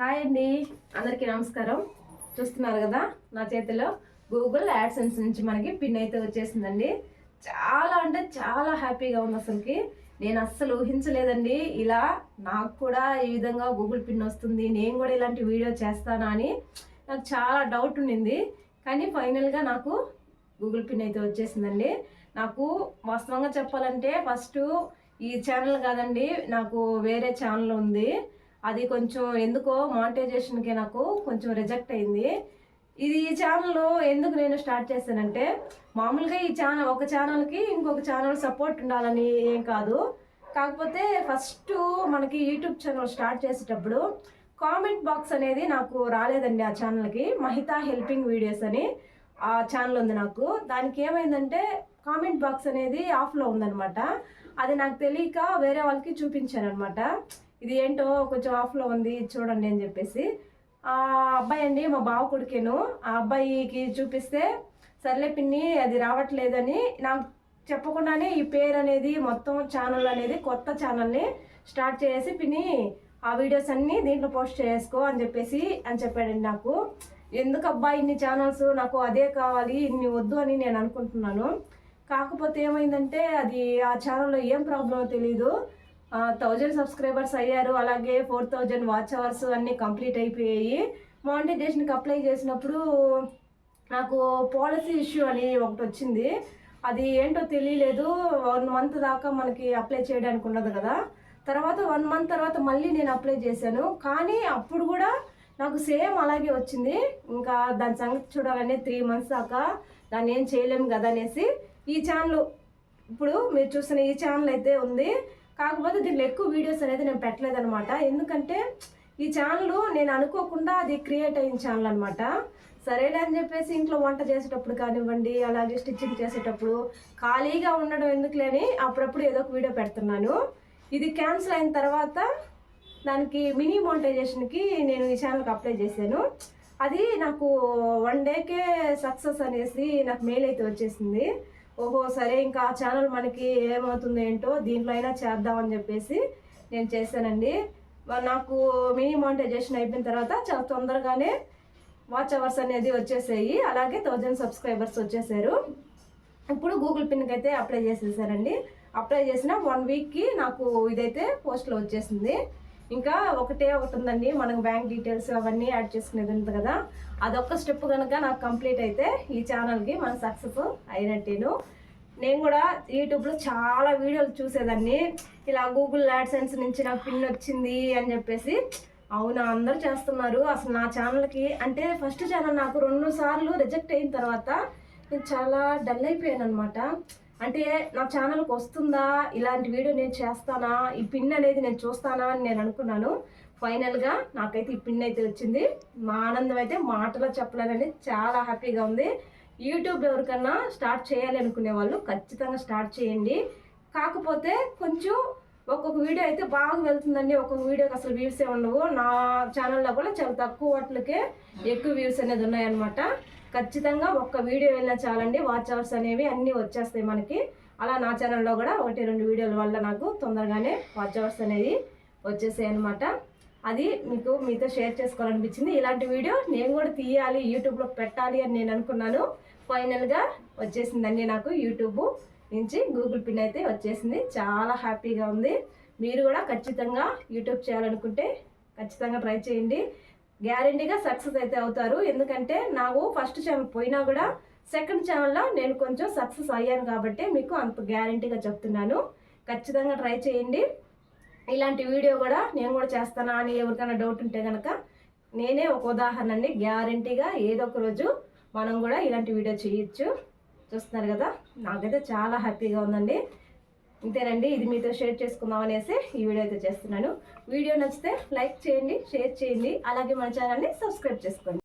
Hi అండి. అందరికీ నమస్కారం. చూస్తున్నారు కదా నా చేతిలో గూగుల్ యాడ్సెన్స్ నుంచి మనకి పిన్ అయితే వచ్చేసిందండి. చాలా అంటే చాలా హ్యాపీగా ఉంది అసలుకి. నేను అస్సలు ఊహించలేదండి. ఇలా నాకు కూడా ఈ విధంగా గూగుల్ పిన్ వస్తుంది. నేను కూడా ఇలాంటి వీడియో చేస్తానా అని నాకు చాలా డౌట్ ఉండింది. కానీ ఫైనల్గా నాకు గూగుల్ పిన్ అయితే వచ్చేసిందండి. నాకు వాస్తవంగా చెప్పాలంటే ఫస్ట్ ఈ ఛానల్ కాదండి నాకు వేరే ఛానల్ ఉంది. అది కొంచెం ఎందుకో మానిటైజేషన్కి నాకు కొంచెం రిజెక్ట్ అయింది. ఇది ఈ ఛానల్ ఎందుకు నేను స్టార్ట్ చేశానంటే మామూలుగా ఈ ఛానల్ ఒక ఛానల్కి ఇంకొక ఛానల్ సపోర్ట్ ఉండాలని ఏం కాదు. కాకపోతే ఫస్ట్ మనకి యూట్యూబ్ ఛానల్ స్టార్ట్ చేసేటప్పుడు కామెంట్ బాక్స్ అనేది నాకు రాలేదండి ఆ ఛానల్కి మహితా హెల్పింగ్ వీడియోస్ అని ఆ ఛానల్ ఉంది నాకు. దానికి ఏమైందంటే కామెంట్ బాక్స్ అనేది ఆఫ్లో ఉందనమాట అది నాకు తెలియక వేరే వాళ్ళకి చూపించాను అనమాట ఇది ఏంటో కొంచెం ఆఫ్లో ఉంది చూడండి అని చెప్పేసి. ఆ అబ్బాయి అండి మా బావ కొడుకేను. ఆ అబ్బాయికి చూపిస్తే సర్లే పిన్ని అది రావట్లేదని నాకు చెప్పకుండానే ఈ పేరు అనేది మొత్తం ఛానల్ అనేది కొత్త ఛానల్ని స్టార్ట్ చేసి పిన్ని ఆ వీడియోస్ అన్నీ దీంట్లో పోస్ట్ చేసుకో అని చెప్పేసి అని చెప్పాడండి నాకు. ఎందుకు అబ్బా ఇన్ని ఛానల్స్ నాకు అదే కావాలి ఇన్ని వద్దు అని నేను అనుకుంటున్నాను. కాకపోతే ఏమైందంటే అది ఆ ఛానల్లో ఏం ప్రాబ్లమో తెలీదు. థౌజండ్ సబ్స్క్రైబర్స్ అయ్యారు. అలాగే ఫోర్ థౌజండ్ వాచ్ అవర్స్ అన్నీ కంప్లీట్ అయిపోయాయి. మానిటైజేషన్కి అప్లై చేసినప్పుడు నాకు పాలసీ ఇష్యూ అని ఒకటి వచ్చింది. అది ఏంటో తెలియలేదు. వన్ మంత్ దాకా మనకి అప్లై చేయడానికి ఉండదు కదా. తర్వాత వన్ మంత్ తర్వాత మళ్ళీ నేను అప్లై చేశాను. కానీ అప్పుడు కూడా నాకు సేమ్ అలాగే వచ్చింది. ఇంకా దాని సంగతి చూడాలని త్రీ మంత్స్ దాకా దాన్ని ఏం చేయలేము కదా అనేసి ఈ ఛానల్ ఇప్పుడు మీరు చూసిన ఈ ఛానల్ అయితే ఉంది. కాకపోతే దీంట్లో ఎక్కువ వీడియోస్ అనేది నేను పెట్టలేదనమాట ఎందుకంటే ఈ ఛానల్ నేను అనుకోకుండా అది క్రియేట్ అయిన ఛానల్ అనమాట సరేలే అని చెప్పేసి ఇంట్లో వంట చేసేటప్పుడు కానివ్వండి అలాగే స్టిచ్చింగ్ చేసేటప్పుడు ఖాళీగా ఉండడం ఎందుకులేని అప్పుడప్పుడు ఏదో ఒక వీడియో పెడుతున్నాను. ఇది క్యాన్సిల్ అయిన తర్వాత దానికి మినీ మోనిటైజేషన్కి నేను ఈ ఛానల్కి అప్లై చేశాను. అది నాకు వన్ డేకే సక్సెస్ అనేసి నాకు మెయిల్ అయితే వచ్చేసింది. ఓహో సరే ఇంకా ఆ ఛానల్ మనకి ఏమవుతుంది ఏంటో దీంట్లో అయినా చేద్దామని చెప్పేసి నేను చేశానండి. నాకు మినీ మానిటైజేషన్ అయిపోయిన తర్వాత చాలా తొందరగానే వాచ్ అవర్స్ అనేది వచ్చేసాయి. అలాగే థౌజండ్ సబ్స్క్రైబర్స్ వచ్చేసారు. ఇప్పుడు గూగుల్ పిన్కి అయితే అప్లై చేసేసారండి అప్లై చేసిన వన్ వీక్కి నాకు ఇదైతే పోస్ట్లో వచ్చేసింది. ఇంకా ఒకటే ఒకటి ఉందండి మనకు బ్యాంక్ డీటెయిల్స్ అవన్నీ యాడ్ చేసుకునేది ఉంది కదా. అదొక్క స్టెప్ కనుక నాకు కంప్లీట్ అయితే ఈ ఛానల్కి మన సక్సెస్ అయినట్టేను. నేను కూడా యూట్యూబ్లో చాలా వీడియోలు చూసేదాన్ని. ఇలా గూగుల్ యాడ్సెన్స్ నుంచి నాకు పిన్ వచ్చింది అని చెప్పేసి. అవునా అందరూ చేస్తున్నారు. అసలు నా ఛానల్కి అంటే ఫస్ట్ ఛానల్ నాకు రెండు సార్లు రిజెక్ట్ అయిన తర్వాత నేను చాలా డల్ అయిపోయాను అనమాట అంటే నా ఛానల్కి వస్తుందా? ఇలాంటి వీడియో నేను చేస్తానా? ఈ పిన్ అనేది నేను చూస్తానా అని నేను అనుకున్నాను. ఫైనల్గా నాకైతే ఈ పిన్ అయితే వచ్చింది. మా ఆనందం అయితే మాటలో చెప్పలేనని చాలా హ్యాపీగా ఉంది. యూట్యూబ్ ఎవరికన్నా స్టార్ట్ చేయాలి అనుకునే వాళ్ళు ఖచ్చితంగా స్టార్ట్ చేయండి. కాకపోతే కొంచెం ఒక్కొక్క వీడియో అయితే బాగా వెళ్తుందండి. ఒక్కొక్క వీడియోకి అసలు వ్యూసే ఉండవు. నా ఛానల్లో కూడా చాలా తక్కువ వాటికే ఎక్కువ వ్యూస్ అనేది ఉన్నాయన్నమాట. ఖచ్చితంగా ఒక్క వీడియో వెళ్ళినా చాలండి. వాచ్ అవర్స్ అనేవి అన్నీ వచ్చేస్తాయి మనకి. అలా నా ఛానల్లో కూడా ఒకటి రెండు వీడియోల వల్ల నాకు తొందరగానే వాచ్ అవర్స్ అనేది వచ్చేసాయి అనమాట అది మీకు మీతో షేర్ చేసుకోవాలనిపించింది. ఇలాంటి వీడియో నేను కూడా తీయాలి యూట్యూబ్లో పెట్టాలి అని నేను అనుకున్నాను. ఫైనల్గా వచ్చేసిందండి నాకు యూట్యూబ్ నుంచి గూగుల్ పిన్ అయితే వచ్చేసింది. చాలా హ్యాపీగా ఉంది. మీరు కూడా ఖచ్చితంగా యూట్యూబ్ చేయాలనుకుంటే ఖచ్చితంగా ట్రై చేయండి. గ్యారంటీగా సక్సెస్ అయితే అవుతారు. ఎందుకంటే నాకు ఫస్ట్ ఛానల్ పోయినా కూడా సెకండ్ ఛానల్లో నేను కొంచెం సక్సెస్ అయ్యాను కాబట్టి మీకు అంత గ్యారంటీగా చెప్తున్నాను. ఖచ్చితంగా ట్రై చేయండి. ఇలాంటి వీడియో కూడా నేను కూడా చేస్తానా అని ఎవరికైనా డౌట్ ఉంటే కనుక నేనే ఒక ఉదాహరణ అండి గ్యారంటీగా ఏదో ఒక రోజు మనం కూడా ఇలాంటి వీడియో చేయొచ్చు. చూస్తున్నారు కదా? నాకైతే చాలా హ్యాపీగా ఉందండి. ఇంతేనండి ఇది మీతో షేర్ చేసుకుందాం అనేసి ఈ వీడియో అయితే చేస్తున్నాను. వీడియో నచ్చితే లైక్ చేయండి షేర్ చేయండి అలాగే మన ఛానల్ని సబ్స్క్రైబ్ చేసుకోండి.